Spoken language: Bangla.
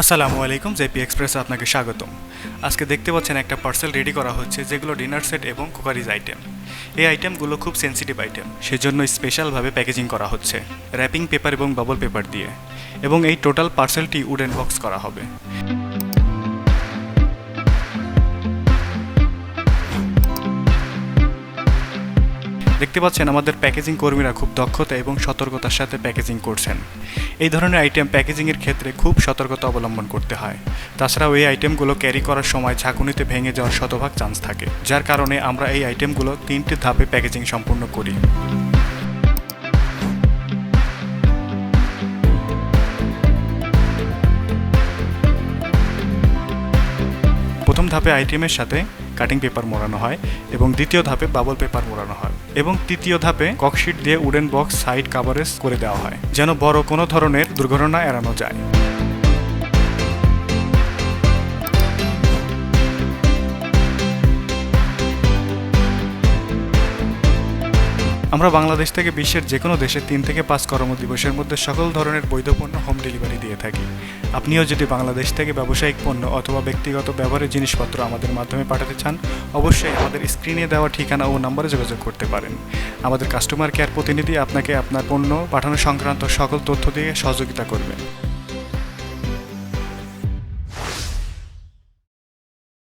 আসসালামু আলাইকুম, জেপি এক্সপ্রেসে আপনাকে স্বাগতম। আজকে দেখতে পাচ্ছেন একটা পার্সেল রেডি করা হচ্ছে, যেগুলো ডিনার সেট এবং কুকারিজ আইটেম। এই আইটেমগুলো খুব সেন্সিটিভ আইটেম, সেজন্য স্পেশালভাবে প্যাকেজিং করা হচ্ছে, র্যাপিং পেপার এবং বাবল পেপার দিয়ে। এবং এই টোটাল পার্সেলটি উডেন বক্স করা হবে। দেখতে পাচ্ছেন আমাদের প্যাকেজিং কর্মীরা খুব দক্ষতা এবং সতর্কতার সাথে প্যাকেজিং করছেন। এই ধরনের আইটেম প্যাকেজিংয়ের ক্ষেত্রে খুব সতর্কতা অবলম্বন করতে হয়। তাছাড়াও এই আইটেমগুলো ক্যারি করার সময় ঝাঁকুনিতে ভেঙে যাওয়ার শতভাগ চান্স থাকে, যার কারণে আমরা এই আইটেমগুলো তিনটি ধাপে প্যাকেজিং সম্পূর্ণ করি। প্রথম ধাপে আইটেমের সাথে কাটিং পেপার মোড়ানো হয় এবং দ্বিতীয় ধাপে বাবল পেপার মোড়ানো হয়। এবং তৃতীয় ধাপে ককশিট দিয়ে উডেন বক্স সাইড কাভারেজ করে দেওয়া হয়, যেন বড় কোনো ধরনের দুর্ঘটনা এড়ানো যায়। আমরা বাংলাদেশ থেকে বিশ্বের যে কোনো দেশে তিন থেকে পাঁচ কর্মদিবসের মধ্যে সকল ধরনের বৈধ পণ্য হোম ডেলিভারি দিয়ে থাকি। আপনিও যদি বাংলাদেশ থেকে ব্যবসায়িক পণ্য অথবা ব্যক্তিগত ব্যবহারের জিনিসপত্র আমাদের মাধ্যমে পাঠাতে চান, অবশ্যই আমাদের স্ক্রিনে দেওয়া ঠিকানা ও নম্বরে যোগাযোগ করতে পারেন। আমাদের কাস্টমার কেয়ার প্রতিনিধি আপনাকে আপনার পণ্য পাঠানো সংক্রান্ত সকল তথ্য দিয়ে সহযোগিতা করবেন